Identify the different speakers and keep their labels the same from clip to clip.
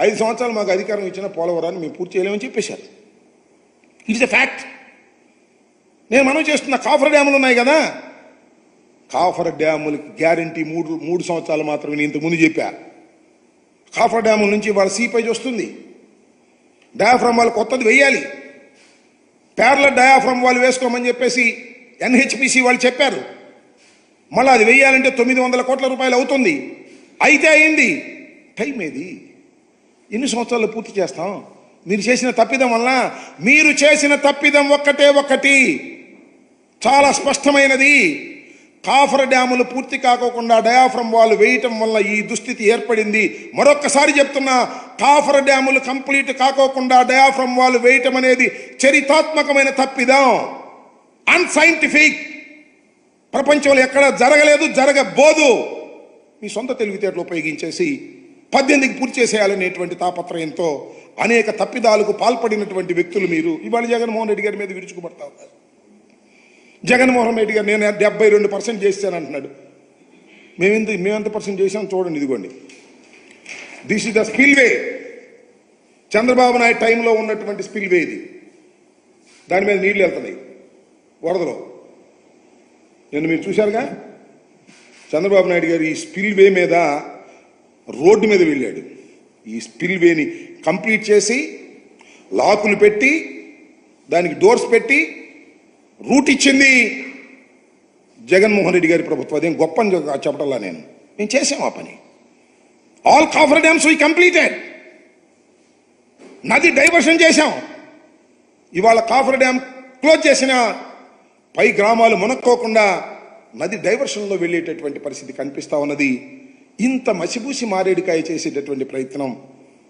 Speaker 1: ఐదు సంవత్సరాలు మాకు అధికారం ఇచ్చిన పోలవరాన్ని మేము పూర్తి చేయలేమని చెప్పేశారు. ఇట్స్ ఎ ఫ్యాక్ట్ నేను మనం చేస్తున్న కాఫర్ డ్యాములు ఉన్నాయి కదా? కాఫర్ డ్యాములకి గ్యారంటీ మూడు మూడు సంవత్సరాలు మాత్రమే నేను ఇంతకుముందు చెప్పా. కాఫర్ డ్యాముల నుంచి వాళ్ళ సీపేజ్ వస్తుంది. డయాఫ్రమ్ వాళ్ళు కొత్తది వెయ్యాలి పేర్ల డయాఫ్రమ్ వాళ్ళు వేసుకోమని చెప్పేసి ఎన్హెచ్పిసి వాళ్ళు చెప్పారు. మళ్ళీ అది వెయ్యాలంటే తొమ్మిది వందల కోట్ల రూపాయలు అవుతుంది. అయితే అయింది టైం ఏది? ఎన్ని సంవత్సరాలు పూర్తి చేస్తాం? మీరు చేసిన తప్పిదం వల్ల మీరు చేసిన తప్పిదం ఒక్కటే ఒక్కటి చాలా స్పష్టమైనది. కాఫర్ డ్యాములు పూర్తి కాకోకుండా డయాఫ్రమ్ వాళ్ళు వేయటం వల్ల ఈ దుస్థితి ఏర్పడింది. మరొక్కసారి చెప్తున్నా కాఫర్ డ్యాములు కంప్లీట్ కాకోకుండా డయాఫ్రమ్ వాళ్ళు వేయటం అనేది చరితాత్మకమైన తప్పిదం. అన్సైంటిఫిక్ ప్రపంచంలో ఎక్కడ జరగలేదు జరగబోదు. మీ సొంత తెలివితేటలు ఉపయోగించేసి పద్దెనిమిదికి పూర్తి చేసేయాలనేటువంటి తాపత్రయంతో అనేక తప్పిదాలకు పాల్పడినటువంటి వ్యక్తులు మీరు. ఇవాళ జగన్మోహన్ రెడ్డి గారి మీద విరుచుకుపడతా ఉన్నారు. జగన్మోహన్ రెడ్డి గారు నేను డెబ్బై రెండు పర్సెంట్ చేస్తాను అంటున్నాడు. మేమెంత మేమెంత పర్సెంట్ చేసాం చూడండి ఇదిగోండి. This is the spillway Chandrababu Naidu టైంలో ఉన్నటువంటి స్పిల్వే ఇది. దాని మీద నీళ్ళు వెళ్తున్నాయి. వరదలో. నిన్న మీరు చూశారుగా? చంద్రబాబు నాయుడు గారు ఈ స్పిల్వే మీద రోడ్డు మీద వెళ్ళాడు. ఈ స్పిల్ వేని కంప్లీట్ చేసి లాకులు పెట్టి దానికి డోర్స్ పెట్టి రూట్ ఇచ్చింది జగన్మోహన్ రెడ్డి గారి ప్రభుత్వం. అదేం గొప్ప అని చెప్పటల్లా నేను. మేము చేసాం ఆ పని. All coffer dams we completed నది డైవర్షన్ చేశాం. ఇవాళ కాఫర్ డ్యామ్ క్లోజ్ చేసిన పై గ్రామాలు మునక్కోకుండా నది డైవర్షన్లో వెళ్ళేటటువంటి పరిస్థితి కనిపిస్తా ఉన్నది. ఇంత మసిబూసి మారేడుకాయ చేసేటటువంటి ప్రయత్నం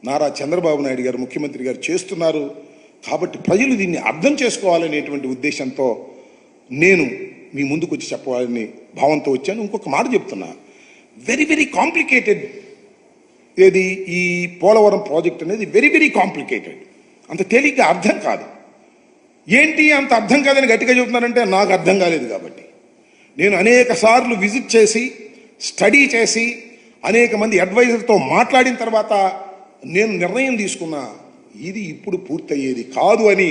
Speaker 1: నారా చంద్రబాబు నాయుడు గారు ముఖ్యమంత్రి గారు చేస్తున్నారు. కాబట్టి ప్రజలు దీన్ని అర్థం చేసుకోవాలనేటువంటి ఉద్దేశంతో నేను మీ ముందుకు వచ్చి చెప్పాలని భావంతో వచ్చాను. ఇంకొక మాట చెప్తున్నా. వెరీ వెరీ కాంప్లికేటెడ్ ఏది? ఈ పోలవరం ప్రాజెక్ట్ అనేది వెరీ వెరీ కాంప్లికేటెడ్ అంత తేలిగ్గా అర్థం కాదు. ఏంటి అంత అర్థం కాదని గట్టిగా చెబుతున్నారంటే నాకు అర్థం కాలేదు కాబట్టి. నేను అనేక సార్లు విజిట్ చేసి స్టడీ చేసి అనేక మంది అడ్వైజర్తో మాట్లాడిన తర్వాత నేను నిర్ణయం తీసుకున్నా ఇది ఇప్పుడు పూర్తయ్యేది కాదు అని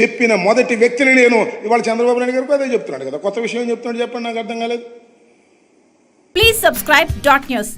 Speaker 1: చెప్పిన మొదటి వ్యక్తిని నేను ఇవాళ చంద్రబాబు నాయుడు గారికి అదే చెప్తున్నాడు కదా. కొత్త విషయం చెప్తున్నాడు చెప్పండి నాకు అర్థం కాలేదు.
Speaker 2: Please subscribe dot news